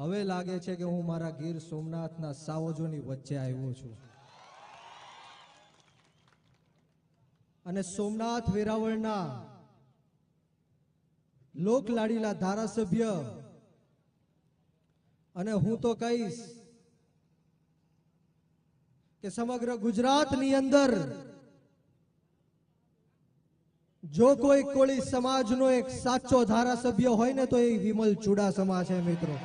હવે લાગે છે કે હું મારા ગીર સોમનાથના સાવજોની વચ્ચે આવ્યો છું. અને સોમનાથ વેરાવળના લોકલાડીલા ધારાસભ્ય અને હું તો કહીશ કે સમગ્ર ગુજરાતની અંદર જો કોઈ કોળી સમાજનો એક સાચો ધારાસભ્ય હોય ને તો એ વિમલ ચુડાસમા છે, મિત્રો.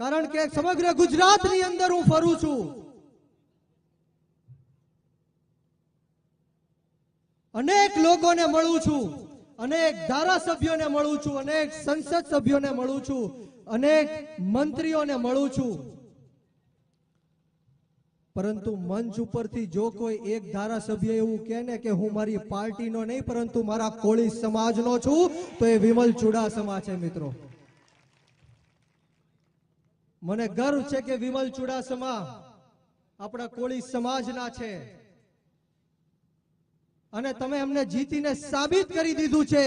કારણ કે સમગ્ર ગુજરાતની અંદર હું ફરું છું. અનેક લોકોને મળું છું, અનેક ધારાસભ્યોને મળું છું, અનેક સંસદ સભ્યોને મળું છું, અનેક મંત્રીઓને મળું છું. પરંતુ મંચ ઉપરથી જો કોઈ એક ધારાસભ્ય એવું કહે ને કે હું મારી પાર્ટીનો નહીં, પરંતુ મારા કોળી સમાજનો છું, તો એ વિમલ ચુડાસમા છે, મિત્રો. મને ગર્વ છે કે વિમલ ચુડાસમા આપણા કોળી સમાજના છે. અને તમે એમને જીતીને સાબિત કરી દીધું છે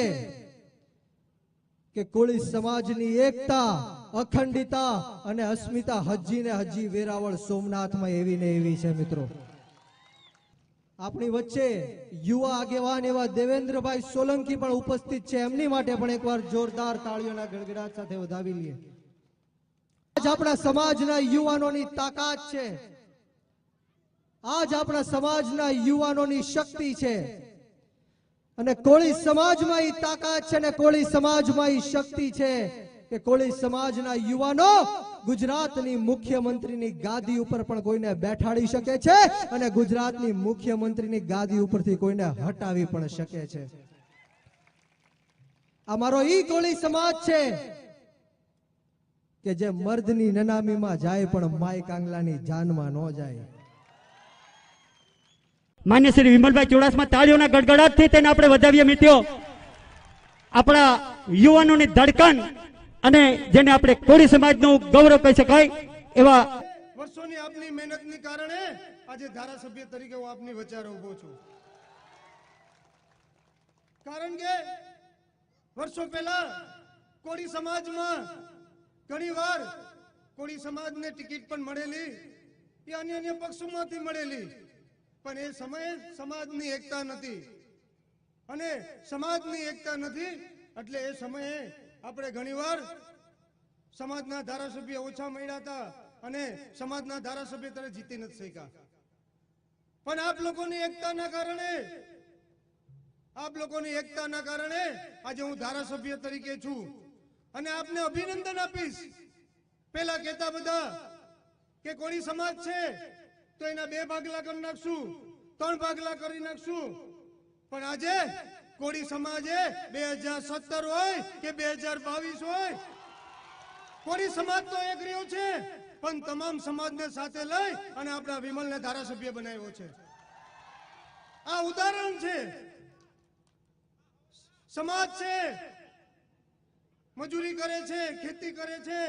કે કોળી સમાજની એકતા અખંડિતા અને અસ્મિતા હજી ને હજી વેરાવળ સોમનાથમાં એવી ને એવી છે મિત્રો. આપણી વચ્ચે યુવા આગેવાન એવા દેવેન્દ્રભાઈ સોલંકી પણ ઉપસ્થિત છે. એમની માટે પણ એકવાર જોરદાર તાળીઓના ગડગડાટ સાથે વધાવી લઈએ. આજ આપણા સમાજના યુવાનોની તાકાત છે. આજ આપણા સમાજના યુવાનોની શક્તિ છે. અને કોળી સમાજમાં એ તાકાત છે અને કોળી સમાજમાં એ શક્તિ છે કે કોળી સમાજના યુવાનો ગુજરાતની મુખ્યમંત્રીની ગાદી ઉપર પણ કોઈને બેઠાડી શકે છે અને ગુજરાતની મુખ્યમંત્રીની ગાદી ઉપરથી કોઈને હટાવી પણ શકે છે. આ મારો ઈ કોળી સમાજ છે કે જે મર્દની નનામીમાં જાય પણ માય કાંગલાની જાનમાં ન જાય. માન્ય શ્રી વિમલભાઈ ચુડાસમા તાળીઓના ગડગડાટથી તેને આપણે વધાવીએ મિત્રો આપણા યુવાનોની ધડકન અને જેને આપણે કોળી સમાજનું ગૌરવ કહી શકાય એવા વર્ષોની આપની મહેનતની કારણે આજે ધારાસભ્ય તરીકે હું આપની વચ્ચે ઊભો છું. કારણ કે વર્ષો પહેલા કોળી સમાજમાં ઘણીવાર કોળી સમાજને ટિકિટ પણ મળેલી, એ અન્ય અન્ય પક્ષોમાંથી મળેલી. પણ એ સમયે સમાજની એકતા નથી. અને સમાજની એકતા નથી, એટલે એ સમયે આપણે ઘણીવાર સમાજના ધારાસભ્ય ઓછા મળ્યા હતા અને સમાજના ધારાસભ્ય તરફ જીતી નથી શક્યા. પણ આપ લોકોની એકતાના કારણે, આપ લોકોની એકતાના કારણે આજે હું ધારાસભ્ય તરીકે છું. અને આપને અભિનંદન આપીશ. પેલા કહેતા બધા કે કોળી સમાજ છે, તો એના બે ભાગલા કરી નાખશું, ત્રણ ભાગલા કરી નાખશું. પણ આજે કોળી સમાજે બે હજાર સત્તર હોય કે બે હજાર બાવીસ હોય, કોળી સમાજ તો એક રહ્યો છે, પણ તમામ સમાજને સાથે લઈ અને આપણા વિમલને ધારાસભ્ય બનાવ્યો છે. આ ઉદાહરણ છે. સમાજ છે મજૂરી કરે છે, ખેતી કરે છે.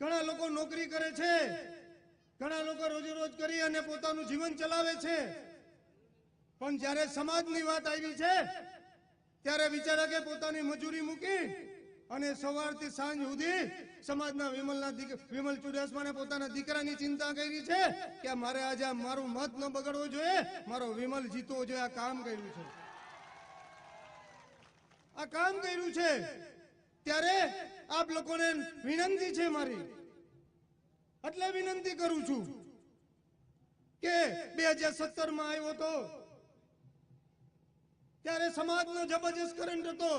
ઘણા લોકો નોકરી કરે છે. ઘણા લોકો રોજે રોજ કરી અને પોતાનું જીવન ચલાવે છે. પણ જ્યારે સમાજની વાત આવી છે, ત્યારે વિચારકે પોતાની મજૂરી મૂકી અને સવારથી સાંજ સુધી સમાજના વિમલના વિમલ ચુડાસમાને પોતાના દીકરાની ચિંતા કરી છે કે મારે આજે મારું મત ન બગડવું જોઈએ, મારો વિમલ જીતવો જોઈએ, આ કામ કર્યું છે. આ કામ કર્યું છે. ત્યારે આપ લોકોને વિનંતી છે મારી. એટલે વિનંતી કરું છું કે બે હજાર સત્તરમાં આવ્યો હતો, ત્યારે સમાજનો જબરજસ્ત કરંટ હતો.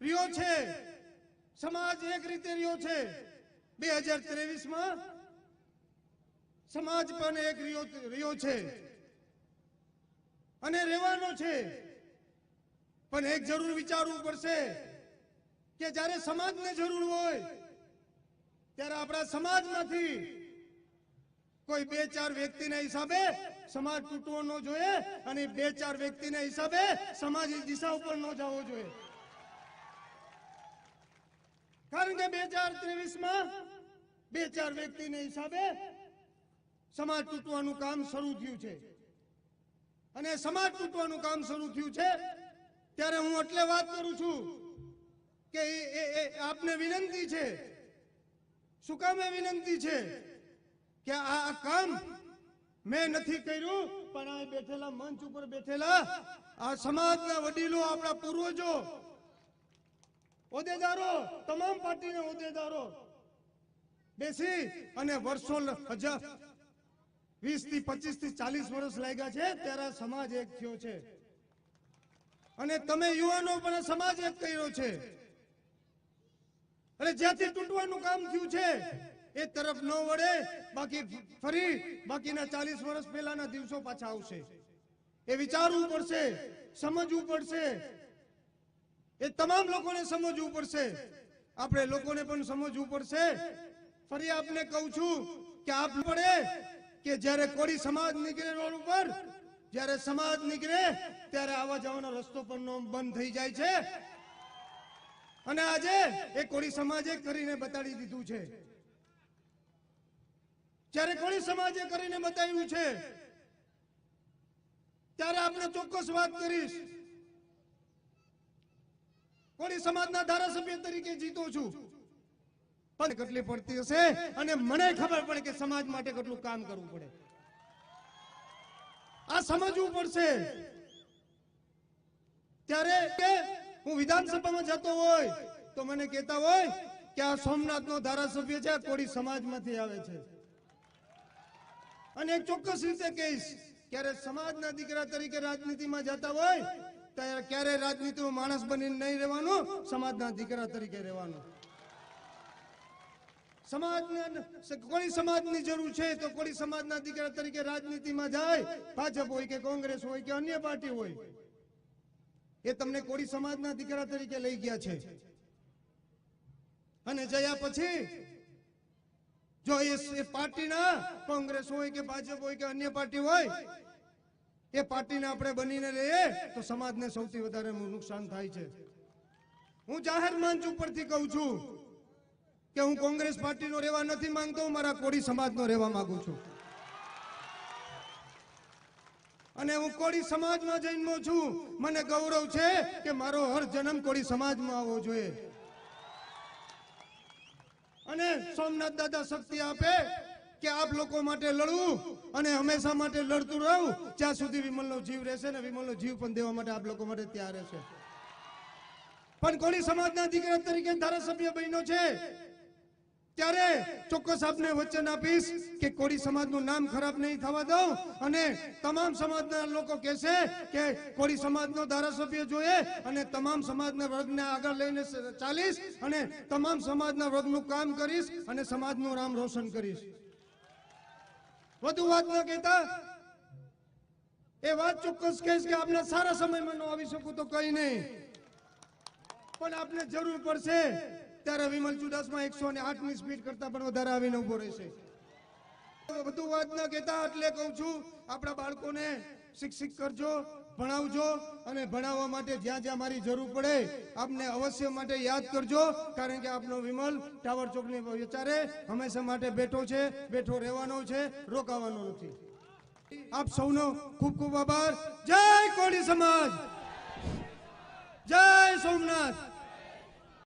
રહ્યો છે. સમાજ એક રીતે રહ્યો છે. બે હજાર ત્રેવીસમાં સમાજ પણ એક રહ્યો છે. અને રહેવાનો છે. પણ એક જરૂર વિચારવું પડશે કે જ્યારે સમાજને જરૂર હોય, ત્યારે આપણા સમાજમાંથી કોઈ બે ચાર વ્યક્તિના હિસાબે સમાજ તૂટવો ન જોઈએ અને બે ચાર વ્યક્તિના હિસાબે સમાજ દિશા ઉપર ન જવો જોઈએ. કારણ કે બે હજાર ત્રેવીસમાં બે ચાર વ્યક્તિના હિસાબે સમાજ તૂટવાનું કામ શરૂ થયું છે. અને સમાજ તૂટવાનું કામ શરૂ થયું છે ત્યારે હું એટલે વાત કરું છું કે આપને વિનંતી છે. શું કામ વિનંતી છે? કે આ કામ મેં નથી કર્યું, પણ આ બેઠેલા મંચ ઉપર બેઠેલા આ સમાજના વડીલો, આપણા પૂર્વજો, હોદ્દેદારો, તમામ પાર્ટીના હોદ્દેદારો બેસી અને વર્ષો હજાર વીસથી પચીસથી ચાલીસ વર્ષ લાગ્યા છે, ત્યારે સમાજ એક થયો છે. અને તમે યુવાનો પણ સમાજ એક કર્યો છે. અને જ્યાંથી તૂટવાનું કામ થયું છે, એ તરફ ન વળે, બાકી ફરી બાકીના ચાલીસ વર્ષ પહેલાના દિવસો પાછા આવશે. એ વિચારવું પડશે, સમજવું પડશે. એ તમામ લોકોને સમજવું પડશે. આપણે લોકોને પણ સમજવું પડશે. ફરી આપને કહું છું કે આપ પડે કે જ્યારે કોળી સમાજ નીકળે રોડ ઉપર જ્યારે સમાજ નીકળે, ત્યારે આવવા જવાનો રસ્તો પણ બંધ થઈ જાય છે. અને આજે એ કોળી સમાજે કરીને બતાડી દીધું છે. જ્યારે કોળી સમાજે કરીને બતાવ્યું છે, ત્યારે આપણે ચોક્કસ વાત કરીશ. કોળી સમાજના ધારાસભ્ય તરીકે જીતો છું. પણ કેટલી પડતી હશે? અને મને ખબર પડે કે સમાજ માટે કેટલું કામ કરવું પડે. આ સમજવું પડશે. ત્યારે હું વિધાનસભામાં જતો હોય, તો મને કહેતા હોય કે આ સોમનાથનો ધારાસભ્ય છે કોળી સમાજમાંથી આવે છે. અને એક ચોક્કસ રીતે કહીશ, ક્યારે સમાજના દીકરા તરીકે રાજનીતિમાં જતા હોય, ત્યારે ક્યારે રાજનીતિમાં માણસ બનીને નહીં રહેવાનું, સમાજના દીકરા તરીકે રહેવાનું. સમાજના કોળી સમાજની જરૂર છે તો કોળી સમાજના દીકરા તરીકે રાજનીતિમાં જાય, ભાજપ હોય કે કોંગ્રેસ હોય કે અન્ય પાર્ટી હોય, એ તમને કોળી સમાજના દીકરા તરીકે લઈ ગયા છે. અને જયા પછી જો એ પાર્ટીના કોંગ્રેસ હોય કે ભાજપ હોય કે અન્ય પાર્ટી હોય, એ પાર્ટીને આપણે બનીને રહીએ તો સમાજને સૌથી વધારે નુકસાન થાય છે. હું જાહેર મંચ ઉપરથી કહું છું કે હું કોંગ્રેસ પાર્ટીનો રહેવા નથી માંગતો મારા કોળી સમાજનો રહેવા માંગુ છું. અને હું કોળી સમાજમાં જન્મો છું. મને ગૌરવ છે કે મારો હર જન્મ કોળી સમાજમાં આવવો જોઈએ. અને સોમનાથ દાદા શક્તિ આપે કે આપ લોકો માટે લડવું અને હંમેશા માટે લડતું રહું, જ્યાં સુધી વિમલનો જીવ રહેશે ને વિમલનો જીવ પણ દેવા માટે આપ લોકો માટે તૈયાર રહેશે. પણ કોળી સમાજના દીકરા તરીકે ધારાસભ્ય બન્યો છે. ત્યારે ચોક્કસ આપને વચન આપીશ કે કોળી સમાજનું નામ ખરાબ નહીં થવા દઉં અને તમામ સમાજના લોકો કહેશે કે કોળી સમાજનો ધારાસભ્ય જોઈએ અને તમામ સમાજના વર્ગને આગળ લઈને ચાલીશ અને તમામ સમાજના વર્ગનું કામ કરીશ અને સમાજનું નામ રોશન કરીશ. વધુ વાત ન કહેતા? એ વાત ચોક્કસ કહીશ કે આપને સારા સમયમાં ન આવી શકું તો કઈ નહીં. પણ આપને જરૂર પડશે ત્યારે વિમલ ચુડાસમા એકસો ને આઠની સ્પીડ કરતા પણ વધારે આવીને ઊભો રહેશે. બધું વાત ન કહેતા એટલે કહું છું, આપણા બાળકોને શિક્ષિત કરજો, ભણાવજો અને ભણાવવા માટે જ્યાં જ્યાં મારી જરૂર પડે આપને અવશ્ય માટે યાદ કરજો, કારણ કે આપનો વિમલ ટાવર ચોકની વિચારે, હંમેશા માટે બેઠો છે, બેઠો રહેવાનો છે, રોકાવાનો નથી. આપ સૌનો ખૂબ ખૂબ આભાર. જય કોળી સમાજ! જય સોમનાથ!